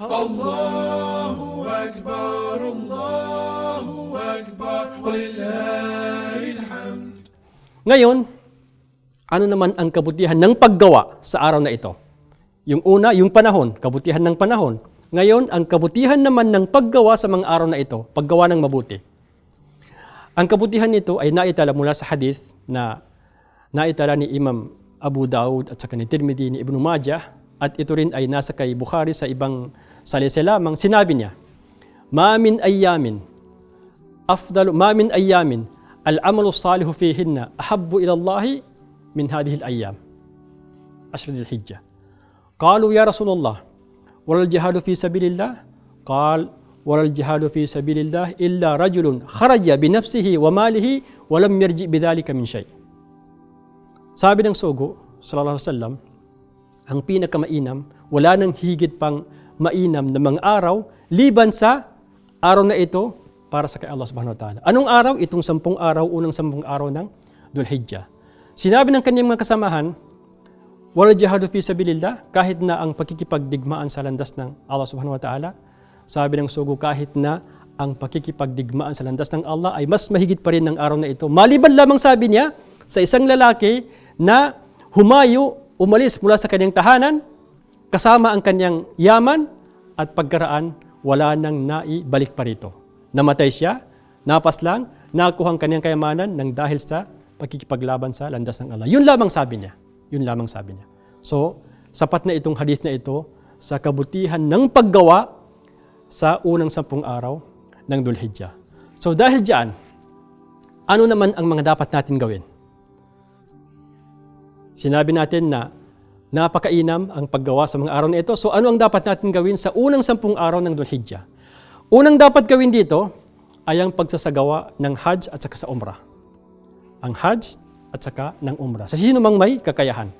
الله الله أكبر الله أكبر ولله الحمد Ngayon, ano naman ang kabutihan ng paggawa sa araw na ito? Yung una, yung panahon, kabutihan ng panahon. Ngayon, ang kabutihan naman ng paggawa sa mga araw na ito, paggawa ng mabuti. Ang kabutihan nito ay naitala mula sa hadith na naitala ni Imam Abu Daud at saka ni Tirmidhi ni Ibn Majah at ito rin ay nasa kay Bukhari sa ibang salisa lamang. Sinabi niya, Ma min ayyamin, afdalu, ma min ayyamin, al-amalu salihu fihinna ahabbu ila Allahi min hadhihi al-ayyam. Ashr al-Hijjah. قالوا يا رسول الله ولا الجهاد في سبيل الله قال ولا الجهاد في سبيل الله إلا رجل خرج بنفسه وماله ولم يرجع بذلك من شيء Sabi ng Sugo, sallallahu alaihi wasallam, ang pinakamainam, wala nang higit pang mainam na mga araw, liban sa araw na ito para sa kay Allah subhanahu wa ta'ala. Anong araw? Itong sampung araw, unang sampung araw ng Dhul Hijjah. Sinabi ng kanyang mga kasamahan, wala jihadu fi sabilillah, kahit na ang pakikipagdigmaan sa landas ng Allah subhanahu wa ta'ala, sabi ng sugo kahit na ang pakikipagdigmaan sa landas ng Allah ay mas mahigit pa rin ng araw na ito. Maliban lamang sabi niya sa isang lalaki na humayo, umalis mula sa kanyang tahanan, kasama ang kanyang yaman at pagkaraan, wala nang naibalik pa rito. Namatay siya, napas lang, nakuha ang kanyang kayamanan ng dahil sa pagkikipaglaban sa landas ng Allah. Yun lamang sabi niya. Yun lamang sabi niya. So, sapat na itong hadith na ito sa kabutihan ng paggawa sa unang sampung araw ng Dhul Hijjah. So dahil diyan, ano naman ang mga dapat natin gawin? Sinabi natin na napakainam ang paggawa sa mga araw na ito. So ano ang dapat natin gawin sa unang sampung araw ng Dhul? Unang dapat gawin dito ay ang pagsasagawa ng Hajj at saka sa Umrah. Ang Hajj at saka ng Umrah. Sa sino mang may kakayahan.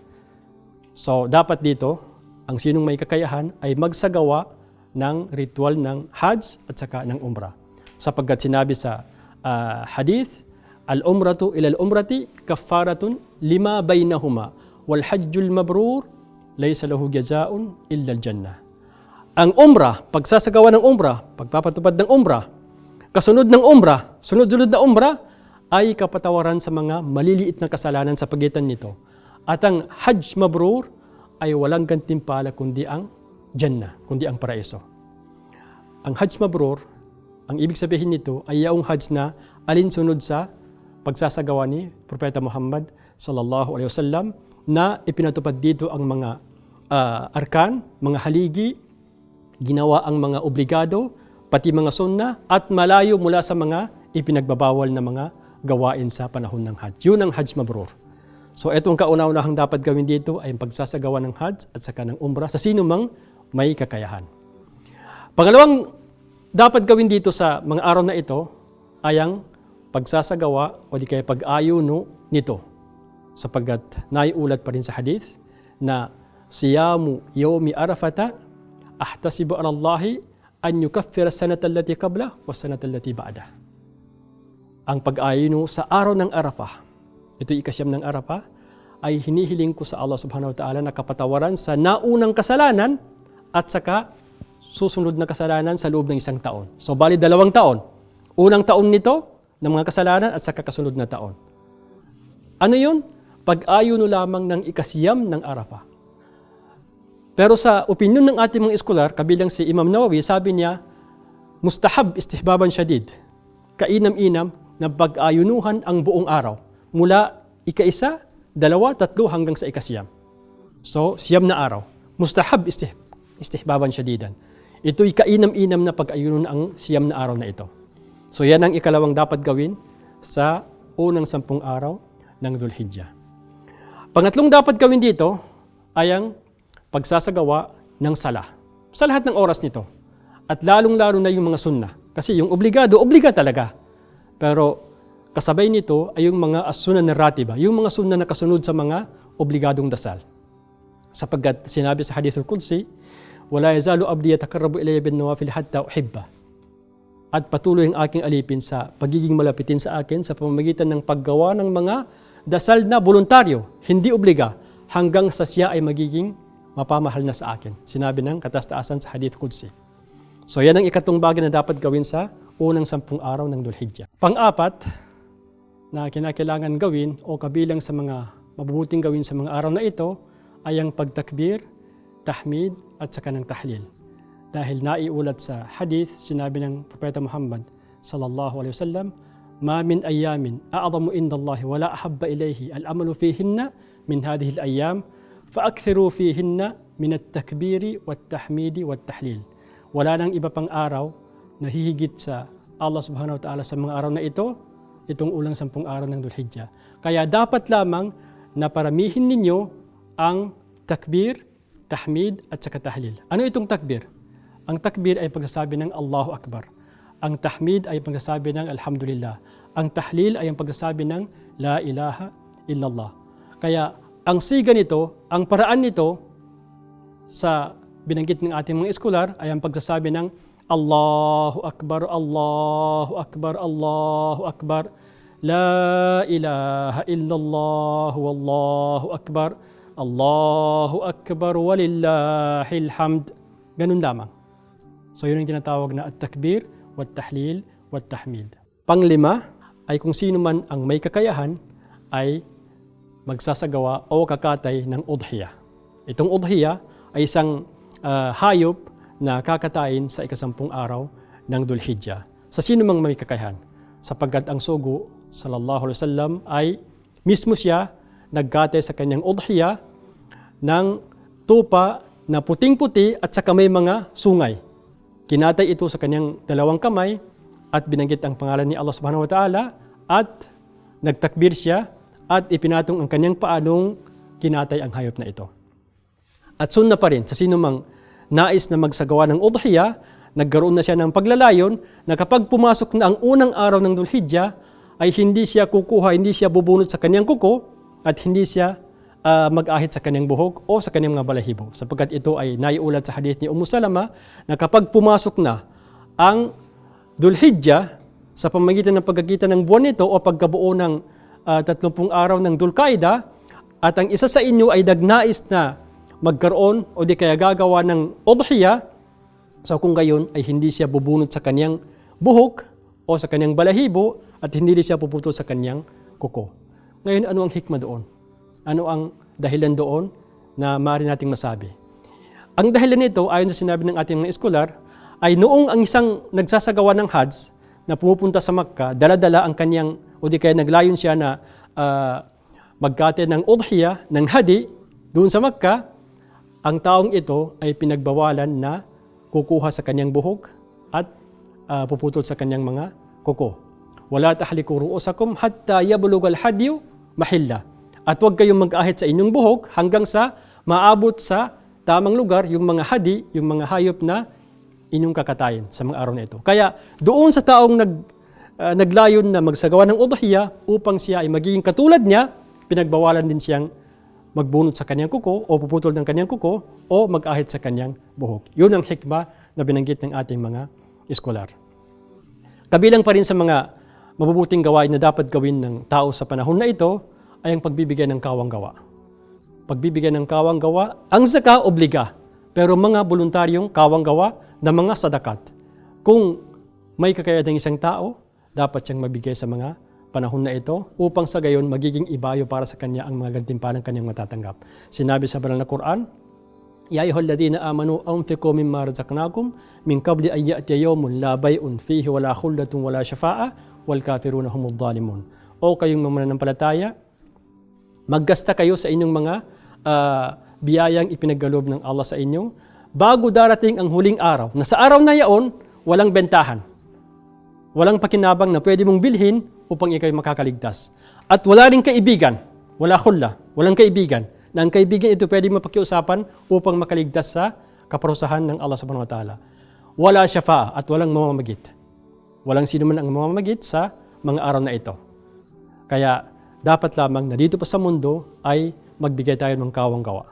So dapat dito, ang sinong may kakayahan ay magsagawa ng ritual ng Hajj at saka ng Umrah. Sapagkat sinabi sa uh, hadith, Al-umratu ila al-umrati kafaratun lima bainahuma wal hajjul mabrur laysa lahu jazaun illa al-jannah. Ang umrah, pagsasagawa ng umrah, pagpapatupad ng umrah, kasunod ng umrah, sunod-sunod na umrah, ay kapatawaran sa mga maliliit na kasalanan sa pagitan nito. At ang hajj mabrur ay walang gantimpala kundi ang Jannah, kundi ang paraiso. Ang hajj mabrur, ang ibig sabihin nito ay yaong hajj na alinsunod sa pagsasagawa ni Propeta Muhammad sallallahu alaihi wasallam na ipinatupad dito ang mga uh, arkan, mga haligi, ginawa ang mga obligado, pati mga sunna at malayo mula sa mga ipinagbabawal na mga gawain sa panahon ng Hajj. Yun ang Hajj Mabrur. So itong kauna-unahang dapat gawin dito ay ang pagsasagawa ng Hajj at saka ng Umrah sa sino mang may kakayahan. Pangalawang dapat gawin dito sa mga araw na ito ay ang pagsasagawa o di kaya pag-ayuno nito sapagkat naiulat pa rin sa hadith na siyamu yawmi arafata ahtasibu ala an yukaffira sanata allati qabla wa sanata allati ba'da. Ang pag-ayuno sa araw ng Arafah, ito ikasyam ng Arafah, ay hinihiling ko sa Allah subhanahu wa ta'ala na kapatawaran sa naunang kasalanan at saka susunod na kasalanan sa loob ng isang taon. So bali dalawang taon. Unang taon nito, ng mga kasalanan at sa kakasunod na taon. Ano yun? Pag-ayuno lamang ng ikasiyam ng Arafah. Pero sa opinion ng ating mga eskolar, kabilang si Imam Nawawi, sabi niya, mustahab istihbaban syadid, kainam-inam na pag-ayunuhan ang buong araw mula ika-isa, dalawa, tatlo hanggang sa ikasiyam. So, siyam na araw. Mustahab istih istihbaban syadidan. Ito'y kainam-inam na pag-ayunon ang siyam na araw na ito. So yan ang ikalawang dapat gawin sa unang sampung araw ng Dhul Hijjah. Pangatlong dapat gawin dito ay ang pagsasagawa ng sala. Sa lahat ng oras nito. At lalong-lalo na yung mga sunna. Kasi yung obligado, obliga talaga. Pero kasabay nito ay yung mga as-sunan na ratiba, yung mga sunna na kasunod sa mga obligadong dasal. Sapagkat sinabi sa Hadithul Qudsi, wala yazalu abdi yatakarrabu ilayya bin nawafil hatta uhibba at patuloy ang aking alipin sa pagiging malapitin sa akin sa pamamagitan ng paggawa ng mga dasal na voluntaryo, hindi obliga, hanggang sa siya ay magiging mapamahal na sa akin. Sinabi ng katastaasan sa Hadith Qudsi. So yan ang ikatong bagay na dapat gawin sa unang sampung araw ng Dulhijjah. Pang-apat na kinakailangan gawin o kabilang sa mga mabubuting gawin sa mga araw na ito ay ang pagtakbir, tahmid at saka ng tahlil. Dahil naiulat sa hadith, sinabi ng Propeta Muhammad sallallahu alaihi wasallam, "Ma min ayamin a'zamu indallahi wa la ahabba ilayhi al-amalu fihinna min hadhihi al-ayyam fa'akthiru fihinna min at-takbiri wat-tahmidi wat-tahlil." Wala nang iba pang araw na hihigit sa Allah subhanahu wa ta'ala sa mga araw na ito, itong ulang sampung araw ng Dhul-Hijjah. Kaya dapat lamang na paramihin ninyo ang takbir, tahmid at saka tahlil. Ano itong takbir? Ang takbir ay pagsasabi ng Allahu Akbar. Ang tahmid ay pagsasabi ng Alhamdulillah. Ang tahlil ay ang pagsasabi ng La ilaha illallah. Kaya ang siga nito, ang paraan nito sa binanggit ng ating mga eskolar ay ang pagsasabi ng Allahu Akbar, Allahu Akbar, Allahu Akbar. La ilaha illallah, wallahu akbar. Allahu akbar walillahil hamd. Ganun lamang. So yun ang tinatawag na at-takbir, wat-tahlil, wat-tahmid. Panglima ay kung sino man ang may kakayahan ay magsasagawa o kakatay ng udhiya. Itong udhiya ay isang ah, hayop na kakatayin sa ikasampung araw ng Dulhijjah. Sa sino mang may kakayahan. Sapagkat ang sugo, sallallahu alaihi wasallam, ay mismo siya nagkatay sa kanyang udhiya ng tupa na puting-puti at saka may mga sungay. Kinatay ito sa kanyang dalawang kamay at binanggit ang pangalan ni Allah subhanahu wa ta'ala at nagtakbir siya at ipinatong ang kanyang paanong kinatay ang hayop na ito. At sunna pa rin sa sino mang nais na magsagawa ng udhiya, nagkaroon na siya ng paglalayon na kapag pumasok na ang unang araw ng Dulhijjah ay hindi siya kukuha, hindi siya bubunot sa kanyang kuko at hindi siya ah, mag-ahit sa kanyang buhok o sa kanyang mga balahibo sapagkat ito ay naiulat sa hadith ni Ummu Salama na kapag pumasok na ang Dulhijjah sa pamagitan ng pagkakita ng buwan nito o pagkabuo ng ah, 30 araw ng Dulkaida at ang isa sa inyo ay nagnais na magkaroon o di kaya gagawa ng udhiya so kung gayon ay hindi siya bubunot sa kanyang buhok o sa kanyang balahibo at hindi rin siya puputol sa kanyang kuko. Ngayon, ano ang hikma doon? Ano ang dahilan doon na maaari nating masabi? Ang dahilan nito, ayon sa sinabi ng ating mga eskolar, ay noong ang isang nagsasagawa ng Hajj na pumupunta sa Makkah, dala-dala ang kanyang, o di kaya naglayon siya na ah, magkate ng udhiya, ng hadi, doon sa Makkah, ang taong ito ay pinagbawalan na kukuha sa kanyang buhok at ah, puputol sa kanyang mga kuko. Wala tahliku ru'usakum hatta yablugal hadyu mahilla. At huwag kayong mag-ahit sa inyong buhok hanggang sa maabot sa tamang lugar yung mga hadi, yung mga hayop na inyong kakatayin sa mga araw na ito. Kaya doon sa taong nag, ah, naglayon na magsagawa ng udhiya upang siya ay magiging katulad niya, pinagbawalan din siyang magbunot sa kanyang kuko o puputol ng kanyang kuko o mag-ahit sa kanyang buhok. Yun ang hikma na binanggit ng ating mga eskolar. Kabilang pa rin sa mga mabubuting gawain na dapat gawin ng tao sa panahon na ito ay ang pagbibigay ng kawang gawa. Pagbibigay ng kawang gawa, ang zaka obliga, pero mga voluntaryong kawang gawa na mga sadakat. Kung may kakayahan ng isang tao, dapat siyang mabigay sa mga panahon na ito upang sa gayon magiging ibayo para sa kanya ang mga gantimpalang kanyang matatanggap. Sinabi sa banal na Quran, Ya ayuhal ladina amanu anfiqu mimma razaqnakum min qabli an ya'tiya yawmun la bay'un fihi wala khullatun wala shafa'a wal kafiruna humud zalimun. O kayong mga mananampalataya, maggasta kayo sa inyong mga ah, biyayang ipinaggalob ng Allah sa inyo bago darating ang huling araw na sa araw na yaon, walang bentahan. Walang pakinabang na pwede mong bilhin upang ikaw makakaligtas. At wala rin kaibigan, wala khulla, walang kaibigan na ang kaibigan ito pwede mapakiusapan upang makaligtas sa kaparusahan ng Allah subhanahu wa ta'ala. Wala syafa'a at walang mamamagit. Walang sino man ang mamamagit sa mga araw na ito. Kaya dapat lamang na dito pa sa mundo ay magbigay tayo ng kawang gawa.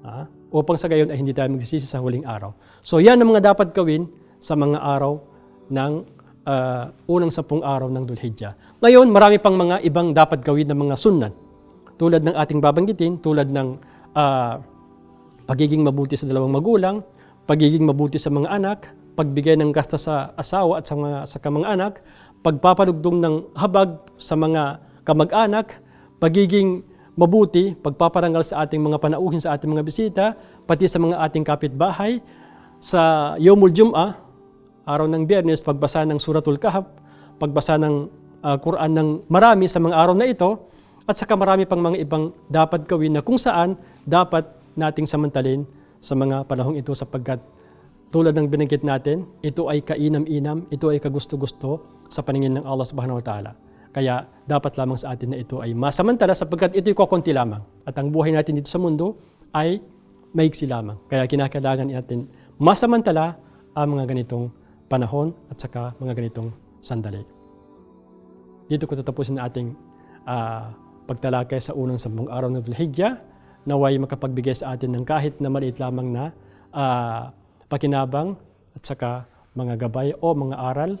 Ah, upang sa gayon ay hindi tayo magsisisi sa huling araw. So yan ang mga dapat gawin sa mga araw ng ah, unang sampung araw ng Dulhijjah. Ngayon, marami pang mga ibang dapat gawin ng mga sunnan. Tulad ng ating babanggitin, tulad ng ah, pagiging mabuti sa dalawang magulang, pagiging mabuti sa mga anak, pagbigay ng gasta sa asawa at sa mga, sa mga anak, pagpaparugdong ng habag sa mga kamag-anak, pagiging mabuti, pagpaparangal sa ating mga panauhin sa ating mga bisita, pati sa mga ating kapitbahay, sa Yomul Jum'ah, araw ng biyernes, pagbasa ng Suratul Kahf, pagbasa ng ah, Quran ng marami sa mga araw na ito, at saka marami pang mga ibang dapat gawin na kung saan dapat nating samantalin sa mga panahong ito sapagkat tulad ng binanggit natin, ito ay kainam-inam, ito ay kagusto-gusto sa paningin ng Allah subhanahu wa ta'ala. Kaya dapat lamang sa atin na ito ay masamantala sapagkat ito'y kukunti lamang. At ang buhay natin dito sa mundo ay maiksi lamang. Kaya kinakailangan natin masamantala ang mga ganitong panahon at saka mga ganitong sandali. Dito ko tatapusin ang ating ah, pagtalakay sa unang sampung araw ng Dhul-Hijjah naway makapagbigay sa atin ng kahit na maliit lamang na ah, pakinabang at saka mga gabay o mga aral